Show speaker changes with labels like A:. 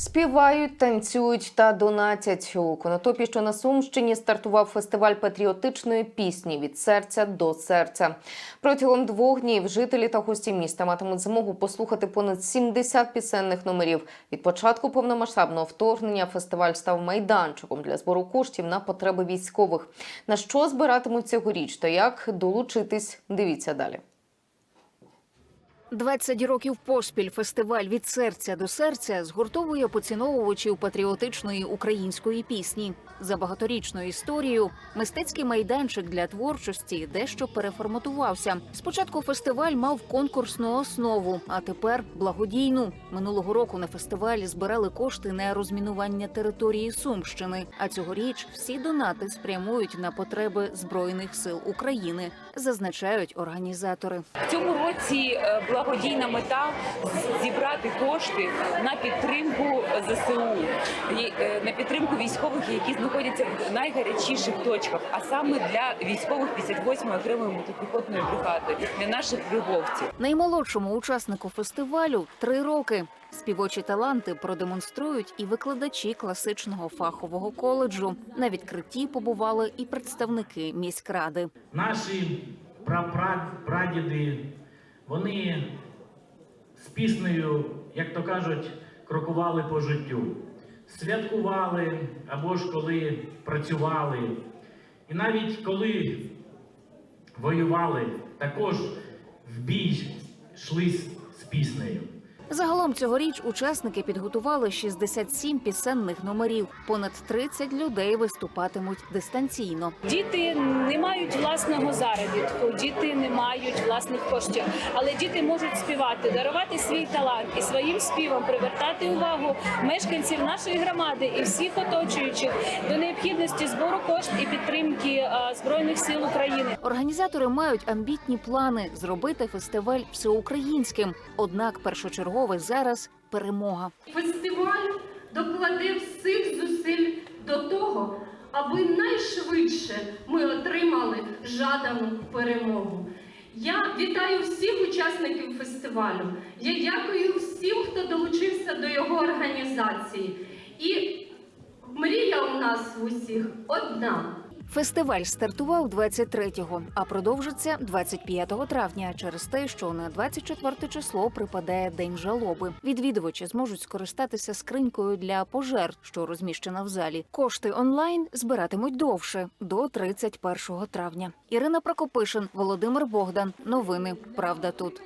A: Співають, танцюють та донатять у Конотопі, що на Сумщині стартував фестиваль патріотичної пісні від серця до серця. Протягом двох днів жителі та гості міста матимуть змогу послухати понад 70 пісенних номерів. Від початку повномасштабного вторгнення фестиваль став майданчиком для збору коштів на потреби військових. На що збиратимуть цьогоріч та як долучитись? Дивіться далі.
B: 20 років поспіль фестиваль від серця до серця згуртовує поціновувачів патріотичної української пісні. За багаторічною історією мистецький майданчик для творчості дещо переформатувався. Спочатку фестиваль мав конкурсну основу, а тепер благодійну. Минулого року на фестивалі збирали кошти на розмінування території Сумщини. А цьогоріч всі донати спрямують на потреби збройних сил України, зазначають організатори.
C: В цьому році е, благодійна мета зібрати кошти на підтримку ЗСУ, і, е, на підтримку військових, які знаходяться в найгарячіших точках, а саме для військових 58-ї окремої мотопіхотної бригади, для наших виговців.
B: Наймолодшому учаснику фестивалю три роки. Співочі таланти продемонструють і викладачі класичного фахового коледжу. На відкритті побували і представники міськради.
D: Наші прапрадіди, вони з піснею, як то кажуть, крокували по життю, святкували або ж коли працювали. І навіть коли воювали, також в бій йшли з- піснею.
B: Загалом цьогоріч учасники підготували 67 пісенних номерів. Понад 30 людей виступатимуть дистанційно.
E: Діти не мають власного заробітку, діти не мають власних коштів, але діти можуть співати, дарувати свій талант і своїм співом привертати увагу мешканців нашої громади і всіх оточуючих до необхідності збору коштів і підтримки е, збройних сил України.
B: Організатори мають амбітні плани зробити фестиваль всеукраїнським. Однак першочергове зараз перемога.
F: Фестиваль докладе всіх зусиль до того, аби найшвидше ми отримали жадану перемогу. Я вітаю всіх учасників фестивалю. Я дякую всім, хто долучився до його організації. І мрія у нас усіх одна.
B: Фестиваль стартував 23-го, а продовжиться 25 травня через те, що на 24 число припадає день жалоби. Відвідувачі зможуть скористатися скринькою для пожертв, що розміщена в залі. Кошти онлайн збиратимуть довше до 31 травня. Ірина Прокопишин, Володимир Богдан. Новини. Правда тут.